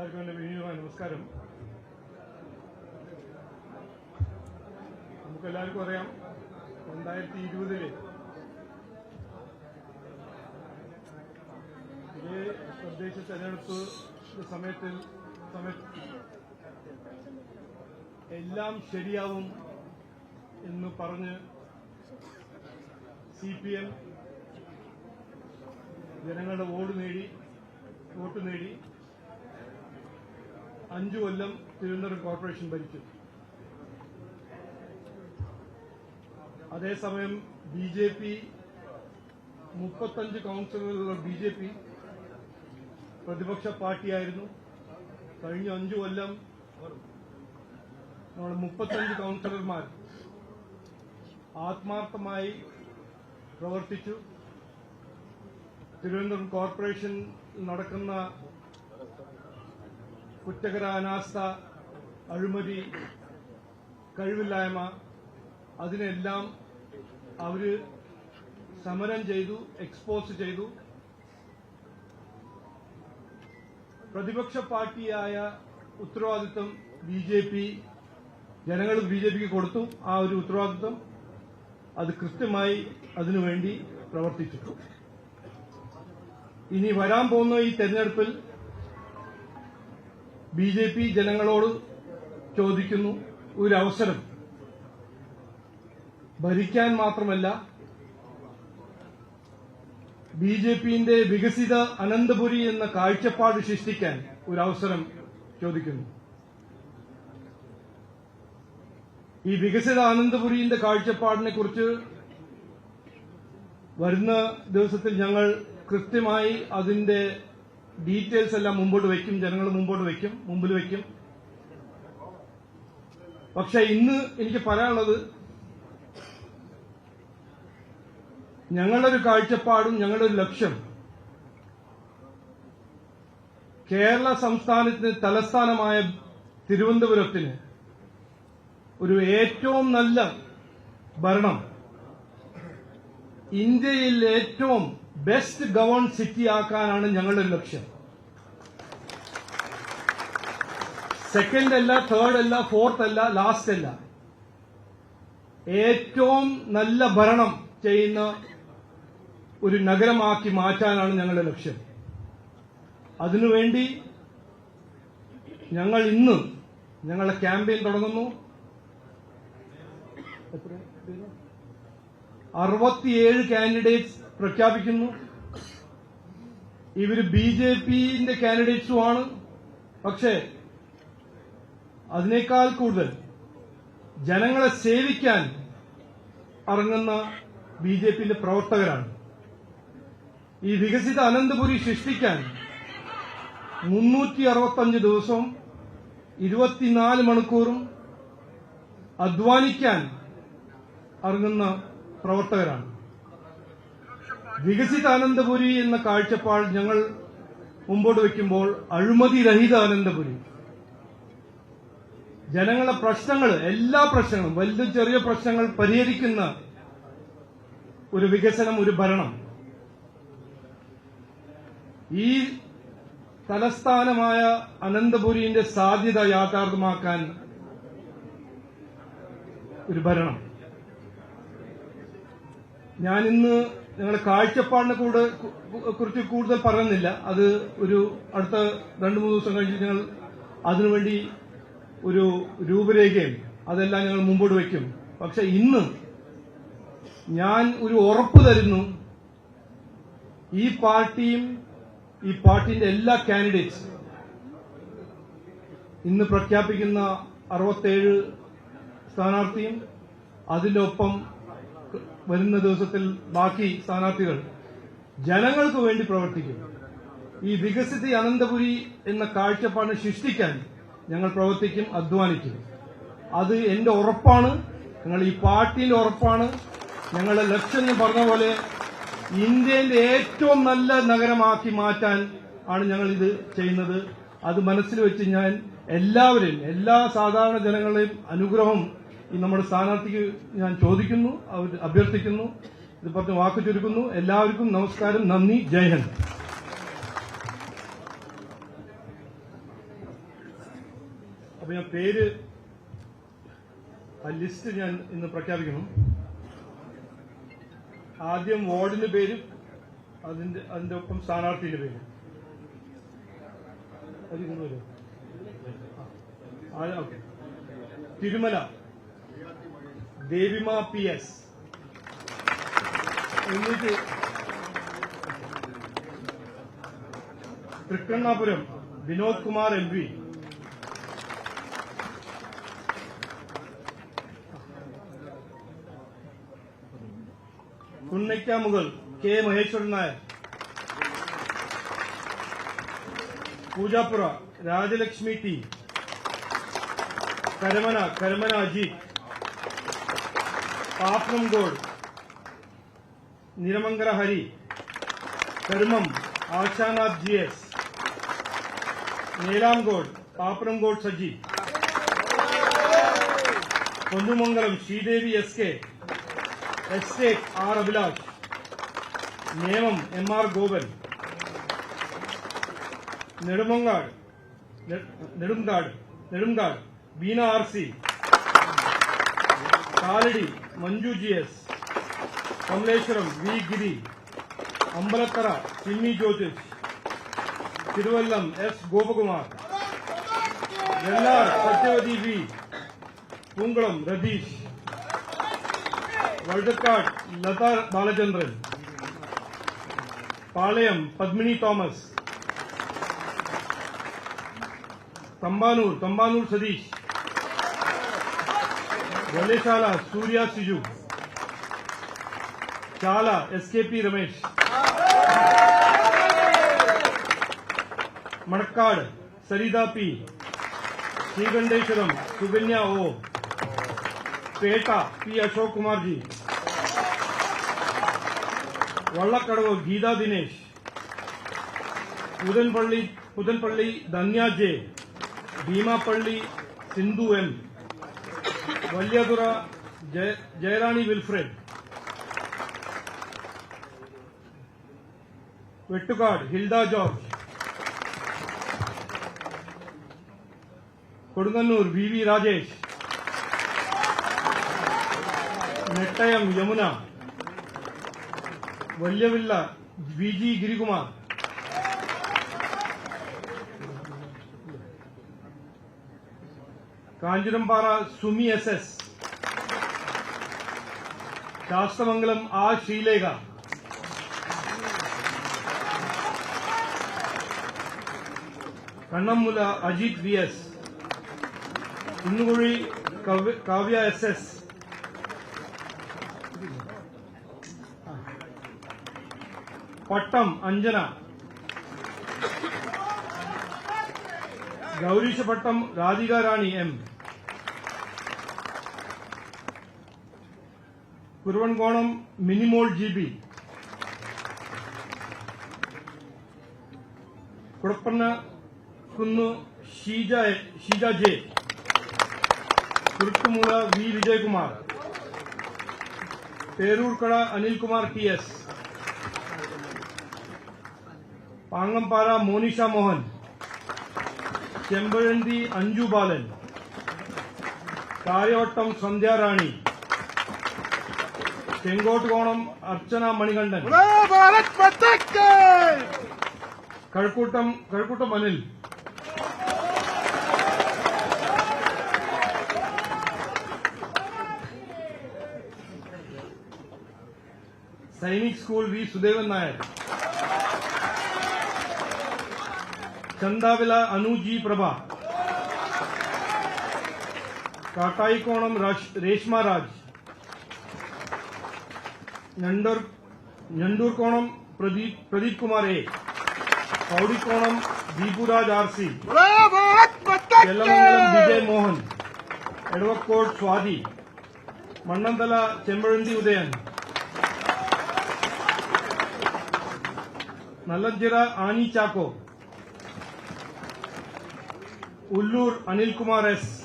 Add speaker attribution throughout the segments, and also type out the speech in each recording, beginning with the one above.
Speaker 1: എല്ലാവർക്കും എന്റെ വിനീതമായ നമസ്കാരം. നമുക്കെല്ലാവർക്കും അറിയാം രണ്ടായിരത്തി ഇരുപതിൽ ഇതേ തദ്ദേശ തെരഞ്ഞെടുപ്പ് സമയത്തിൽ സമയത്ത് എല്ലാം ശരിയാവും എന്ന് പറഞ്ഞ് സി പി എം ജനങ്ങളുടെ വോട്ട് നേടി വോട്ട് നേടി അഞ്ചു കൊല്ലം തിരുവനന്തപുരം കോർപ്പറേഷൻ ഭരിച്ചു. അതേസമയം ബി ജെ പി മുപ്പത്തഞ്ച് കൗൺസിലറുകൾ ബി ജെ പി പ്രതിപക്ഷ പാർട്ടിയായിരുന്നു. കഴിഞ്ഞ അഞ്ചു കൊല്ലം നമ്മുടെ മുപ്പത്തഞ്ച് കൌൺസിലർമാർ ആത്മാർത്ഥമായി പ്രവർത്തിച്ചു. തിരുവനന്തപുരം കോർപ്പറേഷൻ നടക്കുന്ന കുറ്റകര അനാസ്ഥ അഴിമതി കഴിവില്ലായ്മ അതിനെല്ലാം അവർ സമരം ചെയ്തു എക്സ്പോസ് ചെയ്തു. പ്രതിപക്ഷ പാർട്ടിയായ ഉത്തരവാദിത്വം ബി ജെ പി ജനങ്ങൾ ബി ജെ പിക്ക് കൊടുത്തു ആ ഒരു ഉത്തരവാദിത്വം. അത് കൃത്യമായി അതിനുവേണ്ടി പ്രവർത്തിച്ചിട്ടു. ഇനി വരാൻ പോകുന്ന ഈ തെരഞ്ഞെടുപ്പിൽ ബി ജെ പി ജനങ്ങളോട് ചോദിക്കുന്നു ഒരു അവസരം ഭരിക്കാൻ മാത്രമല്ല ബി ജെ പിന്റെ വികസിത അനന്തപുരി എന്ന കാഴ്ചപ്പാട് സൃഷ്ടിക്കാൻ ഒരു അവസരം ചോദിക്കുന്നു. ഈ വികസിത അനന്തപുരിന്റെ കാഴ്ചപ്പാടിനെ കുറിച്ച് വരുന്ന ദിവസത്തിൽ ഞങ്ങൾ കൃത്യമായി അതിന്റെ ഡീറ്റെയിൽസ് എല്ലാം മുമ്പോട്ട് വയ്ക്കും ജനങ്ങൾ മുമ്പോട്ട് വയ്ക്കും മുമ്പിൽ വയ്ക്കും പക്ഷെ ഇന്ന് എനിക്ക് പറയാനുള്ളത് ഞങ്ങളുടെ ഒരു കാഴ്ചപ്പാടും ഞങ്ങളുടെ ഒരു ലക്ഷ്യം കേരള സംസ്ഥാനത്തിന് തലസ്ഥാനമായ തിരുവനന്തപുരത്തിന് ഒരു ഏറ്റവും നല്ല ഭരണം. ഇന്ത്യയിൽ ഏറ്റവും ബെസ്റ്റ് ഗവൺ സിറ്റി ആക്കാനാണ് ഞങ്ങളുടെ ലക്ഷ്യം. സെക്കൻഡ് അല്ല തേർഡ് അല്ല ഫോർത്ത് അല്ല ലാസ്റ്റ് അല്ല. ഏറ്റവും നല്ല ഭരണം ചെയ്യുന്ന ഒരു നഗരമാക്കി മാറ്റാനാണ് ഞങ്ങളുടെ ലക്ഷ്യം. അതിനുവേണ്ടി ഞങ്ങൾ ഇന്ന് ഞങ്ങളുടെ ക്യാമ്പയിൻ തുടങ്ങുന്നു. അറുപത്തിയേഴ് കാൻഡിഡേറ്റ്സ് പ്രഖ്യാപിക്കുന്നു. ഇവർ ബി ജെ പിന്റെ കാൻഡിഡേറ്റ്സുമാണ്. പക്ഷേ അതിനേക്കാൾ കൂടുതൽ ജനങ്ങളെ സേവിക്കാൻ ഇറങ്ങുന്ന ബി ജെ പിന്റെ പ്രവർത്തകരാണ്. ഈ വികസിത അനന്തപുരി സൃഷ്ടിക്കാൻ മുന്നൂറ്റി അറുപത്തഞ്ച് ദിവസവും ഇരുപത്തിനാല് മണിക്കൂറും അധ്വാനിക്കാൻ ഇറങ്ങുന്ന പ്രവർത്തകരാണ്. വികസിത ആനന്ദപുരി എന്ന കാഴ്ചപ്പാട് ഞങ്ങൾ മുമ്പോട്ട് വയ്ക്കുമ്പോൾ അഴിമതി രഹിത ജനങ്ങളെ പ്രശ്നങ്ങൾ എല്ലാ പ്രശ്നങ്ങളും വലുതും ചെറിയ പ്രശ്നങ്ങൾ പരിഹരിക്കുന്ന ഒരു വികസനം ഒരു ഭരണം. ഈ തലസ്ഥാനമായ അനന്തപുരിന്റെ സാധ്യത യാഥാർത്ഥ്യമാക്കാൻ ഒരു ഭരണം. ഞാൻ ഞങ്ങളുടെ കാഴ്ചപ്പാടിനെ കൂടെ കുറിച്ച് കൂടുതൽ പറയുന്നില്ല. അത് ഒരു അടുത്ത രണ്ടു മൂന്ന് ദിവസം കഴിഞ്ഞ് ഞങ്ങൾ അതിനുവേണ്ടി ഒരു രൂപരേഖയും അതെല്ലാം ഞങ്ങൾ മുമ്പോട്ട് വയ്ക്കും. പക്ഷെ ഇന്ന് ഞാൻ ഒരു ഉറപ്പ് തരുന്നു. ഈ പാർട്ടിയും ഈ പാർട്ടിന്റെ എല്ലാ കാൻഡിഡേറ്റ്സ് ഇന്ന് പ്രഖ്യാപിക്കുന്ന അറുപത്തേഴ് സ്ഥാനാർത്ഥിയും അതിന്റെ ഒപ്പം വരുന്ന ദിവസത്തിൽ ബാക്കി സ്ഥാനാർത്ഥികൾ ജനങ്ങൾക്ക് വേണ്ടി പ്രവർത്തിക്കും. ഈ വികസിത അനന്തപുരി എന്ന കാഴ്ചപ്പാട് സൃഷ്ടിക്കാൻ ഞങ്ങൾ പ്രവർത്തിക്കും അധ്വാനിക്കും. അത് എന്റെ ഉറപ്പാണ്. ഞങ്ങൾ ഈ പാർട്ടിന്റെ ഉറപ്പാണ്. ഞങ്ങളുടെ ലക്ഷ്യം എന്ന് പറഞ്ഞ പോലെ ഇന്ത്യയിലെ ഏറ്റവും നല്ല നഗരമാക്കി മാറ്റാൻ ആണ് ഞങ്ങൾ ഇത് ചെയ്യുന്നത്. അത് മനസ്സിൽ വെച്ച് ഞാൻ എല്ലാവരെയും എല്ലാ സാധാരണ ജനങ്ങളെയും അനുഗ്രഹം നമ്മുടെ സ്ഥാനാർത്ഥിക്ക് ഞാൻ ചോദിക്കുന്നു അവർ അഭ്യർത്ഥിക്കുന്നു ഇത് പറഞ്ഞ് വാക്ക് ചുരുക്കുന്നു. എല്ലാവർക്കും നമസ്കാരം നന്ദി ജയ് ഹിന്ദ്. അപ്പൊ ഞാൻ പേര് ആ ലിസ്റ്റ് ഞാൻ ഇന്ന് പ്രഖ്യാപിക്കണം ആദ്യം വാർഡിന്റെ പേര് അതിന്റെ അതിന്റെ ഒപ്പം സ്ഥാനാർത്ഥിയുടെ പേര്. അത് കൊണ്ടുവരും okay. Thirumala. Devima P S. എന്നിട്ട് Thrikkannapuram Vinod Kumar M P. Kunnakkamukal K Maheswaran Nair. Poojappura Rajalakshmi T. Karamana Karamana Ajith Pappanamcode Niramangala Hari Karumam Ashanath G S Neelamcode Pappanamcode Saji Ponnumangalam Sreedevi S K estate R Abhilash Nemom M R Gopan Nedumangad Nedunkad Nedunkad Beena R C Kali Manju GS Kamaleswar V Giri Ambalathara Simi Jyothish तिवल S Gopakumar Satyavati V पूंगम Ratheesh वर्डका Latha Balachandra Palaya Padmi Thomas Thampanoor Thampanoor Satheesh Valiyasala Surya Siju चाल SK Ramesh मणका सरिदा P श्रीगंडेश्वर Sukanya ओ PETA P Ashok Kumar G वलकड़ो Geetha Dinesh उदनपल्ली उदनपल्ली Dhanya J भीमापल्ली Sindhu M Valiyathura Jaya- Jayarani Wilfred Vettukad Hilda George. Kodungallur V V Rajesh. Nettayam Yamuna. Valiyavila V G Girikumar. Kanjirampara Sumi S S Sasthamangalam ആ Sreelekha Kannammoola Ajith V S Kunnukuzhi Kavya S S Pattom Anjana Gowreesapattom Radhika Rani M. Kuravankonam Minimol G B. കുടപ്പന്ന കുന്നു Sheeja Sheeja J. Kuruttumoola V Vijayakumar. Peroorkada Anilkumar T S. Pangappara Monisha Mohan. Chempazhanthy Anju Balan. Kariavattom Sandhyarani. Chenkottukonam Archana Manikandan. Kazhakuttom Kazhakuttom Anil. Sainik school V Sudevan Nair. Chandavila Anu G Prabha Reshma Raj ನಂಡರ್ Nandurkonam Pradeep Pradeep Kumar A Kaudikonam
Speaker 2: Deepuraj
Speaker 1: R C
Speaker 2: Chellamangalam
Speaker 1: Vijay Mohan Edavacode Swathi Mannanthala Chempazhanthy Udayan Nalanchira Annie Chacko Ulloor Anilkumar S.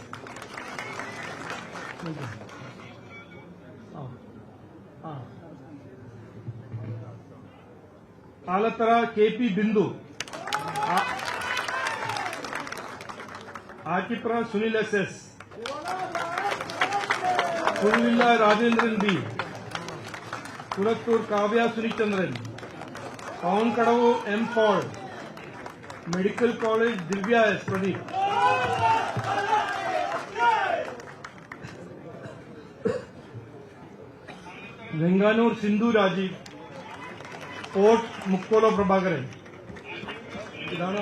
Speaker 1: Alathara K P Bindu. ആ- Attipra Sunil S S. Kuruvilla Rajendran B. Kulathoor Kavya Sunichandran Pavankadavu M Paul. Medical college Divya S Pradeep गंगानूर Sindhu Rajeev. Fort ಮುಕ್ಕೋಲೋ Prabhakar ನಾನು